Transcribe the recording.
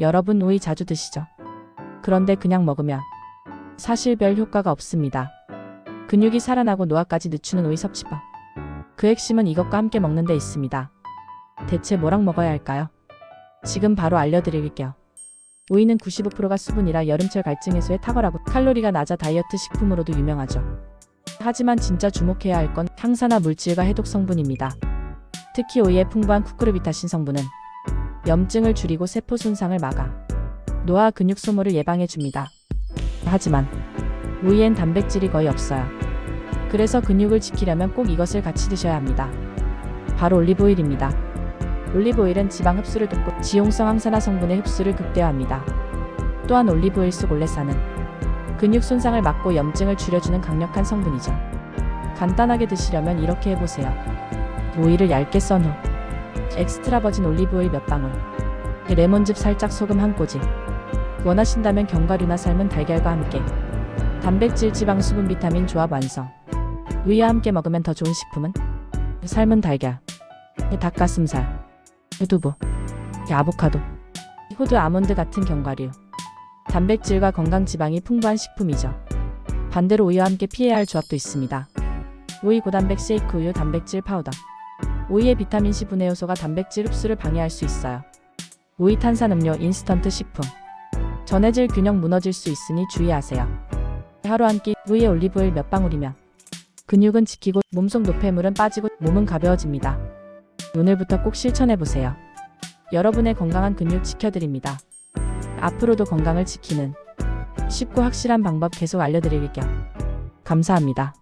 여러분 오이 자주 드시죠? 그런데 그냥 먹으면 사실 별 효과가 없습니다. 근육이 살아나고 노화까지 늦추는 오이 섭취법. 그 핵심은 이것과 함께 먹는 데 있습니다. 대체 뭐랑 먹어야 할까요? 지금 바로 알려드릴게요. 오이는 95%가 수분이라 여름철 갈증 해소에 탁월하고 칼로리가 낮아 다이어트 식품으로도 유명하죠. 하지만 진짜 주목해야 할 건 항산화 물질과 해독 성분입니다. 특히 오이의 풍부한 쿠크르비타신 성분은 염증을 줄이고 세포 손상을 막아 노화 근육 소모를 예방해 줍니다. 하지만 오이엔 단백질이 거의 없어요. 그래서 근육을 지키려면 꼭 이것을 같이 드셔야 합니다. 바로 올리브오일입니다. 올리브오일은 지방 흡수를 돕고 지용성 항산화 성분의 흡수를 극대화합니다. 또한 올리브오일 속 올레산은 근육 손상을 막고 염증을 줄여주는 강력한 성분이죠. 간단하게 드시려면 이렇게 해보세요. 오일을 얇게 썬 후 엑스트라 버진 올리브오일 몇 방울 레몬즙 살짝 소금 한 꼬집 원하신다면 견과류나 삶은 달걀과 함께 단백질, 지방, 수분, 비타민 조합 완성 위와 함께 먹으면 더 좋은 식품은 삶은 달걀 닭가슴살 두부 아보카도 호두 아몬드 같은 견과류 단백질과 건강 지방이 풍부한 식품이죠. 반대로 우유와 함께 피해야 할 조합도 있습니다. 오이 고단백 쉐이크 우유 단백질 파우더. 오이의 비타민C 분해 요소가 단백질 흡수를 방해할 수 있어요. 오이 탄산음료 인스턴트 식품. 전해질 균형 무너질 수 있으니 주의하세요. 하루 한끼 우유에 올리브오일 몇 방울이면 근육은 지키고 몸속 노폐물은 빠지고 몸은 가벼워집니다. 오늘부터 꼭 실천해 보세요. 여러분의 건강한 근육 지켜드립니다. 앞으로도 건강을 지키는 쉽고 확실한 방법 계속 알려드릴게요. 감사합니다.